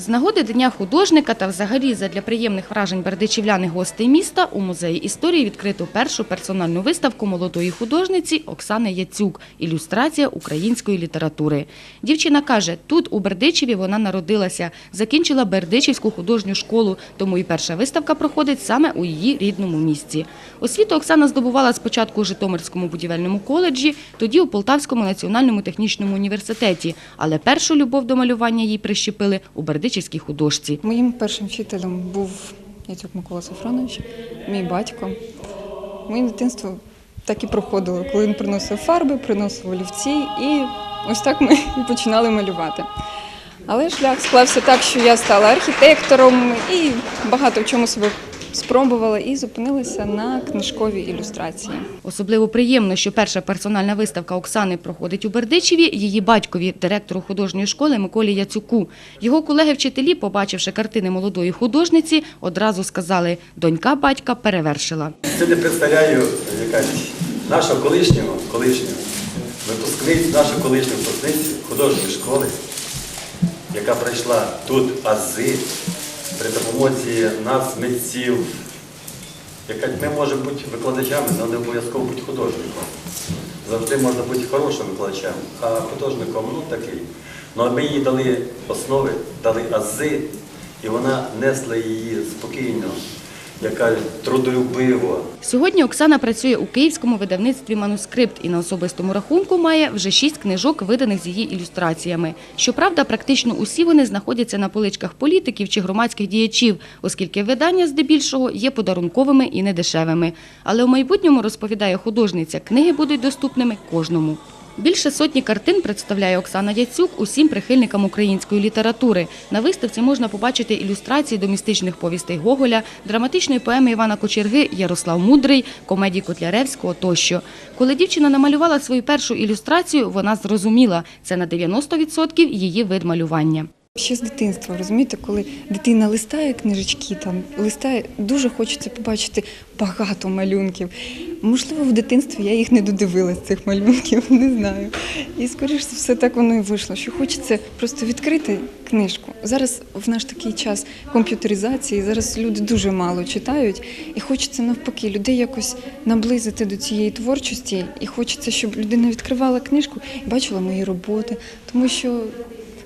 З нагоди Дня художника та взагалі задля приємних вражень бердичівлян і гостей міста у музеї історії відкрито першу персональну виставку молодої художниці Оксани Яцюк «Ілюстрація української літератури». Дівчина каже, тут у Бердичеві вона народилася, закінчила Бердичівську художню школу, тому і перша виставка проходить саме у її рідному місті. Освіту Оксана здобувала спочатку у Житомирському будівельному коледжі, тоді у Полтавському національному технічному університеті, але першу любов до малювання їй прищепили у бердичівській художці. Моїм першим вчителем був Яцюк Микола Сафронович, мій батько. Моє дитинство так і проходило, коли він приносив фарби, приносив олівці, і ось так ми і починали малювати. Але шлях склався так, що я стала архітектором і багато в чому себе спробувала і зупинилася на книжковій ілюстрації. Особливо приємно, що перша персональна виставка Оксани проходить у Бердичеві її батькові, директору художньої школи Миколі Яцюку. Його колеги-вчителі, побачивши картини молодої художниці, одразу сказали, донька батька перевершила. Сьогодні представляю якась нашого колишнього, колишнього випускниць, нашу колишню випускницю художньої школи, яка пройшла тут ази при допомозі нас, митців. Яка ми можемо бути викладачами, але не обов'язково бути художником. Завжди можна бути хорошим викладачем, а художником ну такий. Ну а ми їй дали основи, дали ази, і вона несла її спокійно, яка трудолюбиво. Сьогодні Оксана працює у київському видавництві «Манускрипт» і на особистому рахунку має вже шість книжок, виданих з її ілюстраціями. Щоправда, практично усі вони знаходяться на поличках політиків чи громадських діячів, оскільки видання здебільшого є подарунковими і недешевими. Але у майбутньому, розповідає художниця, книги будуть доступними кожному. Більше сотні картин представляє Оксана Яцюк усім прихильникам української літератури. На виставці можна побачити ілюстрації до містичних повістей Гоголя, драматичної поеми Івана Кочерги Ярослав Мудрий, комедії Котляревського тощо. Коли дівчина намалювала свою першу ілюстрацію, вона зрозуміла – це на 90% її вид малювання. Ще з дитинства, розумієте, коли дитина листає книжечки, там листає, дуже хочеться побачити багато малюнків. Можливо, в дитинстві я їх не додивилась цих малюнків, не знаю. І скоріш за все так воно і вийшло, що хочеться просто відкрити книжку. Зараз в наш такий час комп'ютеризації, зараз люди дуже мало читають, і хочеться навпаки людей якось наблизити до цієї творчості, і хочеться, щоб людина відкривала книжку і бачила мої роботи, тому що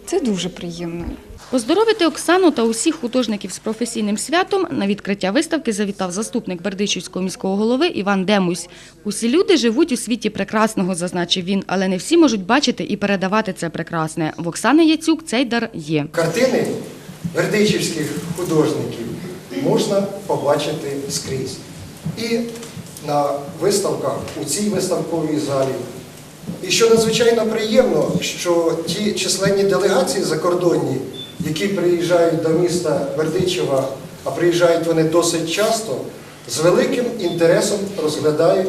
це дуже приємно. Поздоровити Оксану та усіх художників з професійним святом на відкриття виставки завітав заступник Бердичівського міського голови Іван Демусь. Усі люди живуть у світі прекрасного, зазначив він, але не всі можуть бачити і передавати це прекрасне. В Оксани Яцюк цей дар є. Картини бердичівських художників можна побачити скрізь. І на виставках у цій виставковій залі. І що надзвичайно приємно, що ті численні делегації закордонні, які приїжджають до міста Бердичева, а приїжджають вони досить часто, з великим інтересом розглядають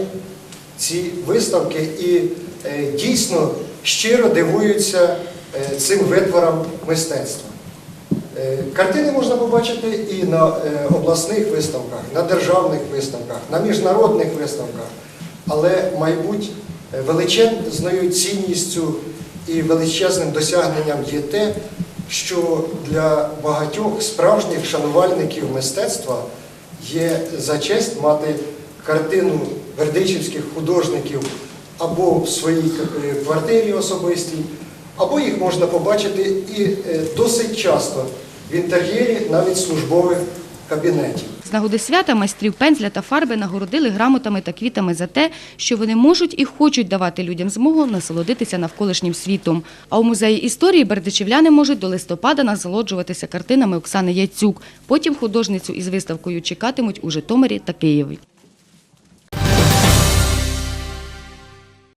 ці виставки і е, дійсно щиро дивуються е, цим витворам мистецтва. Е, Картини можна побачити і на обласних виставках, на державних виставках, на міжнародних виставках, але, мабуть, е, величезною цінністю і величезним досягненням є те, що для багатьох справжніх шанувальників мистецтва є за честь мати картину бердичівських художників або в своїй е, квартирі особистій, або їх можна побачити і е, досить часто в інтер'єрі навіть службових кабінетів. З нагоди свята майстрів пензля та фарби нагородили грамотами та квітами за те, що вони можуть і хочуть давати людям змогу насолодитися навколишнім світом. А у музеї історії бердичівляни можуть до листопада насолоджуватися картинами Оксани Яцюк. Потім художницю із виставкою чекатимуть у Житомирі та Києві.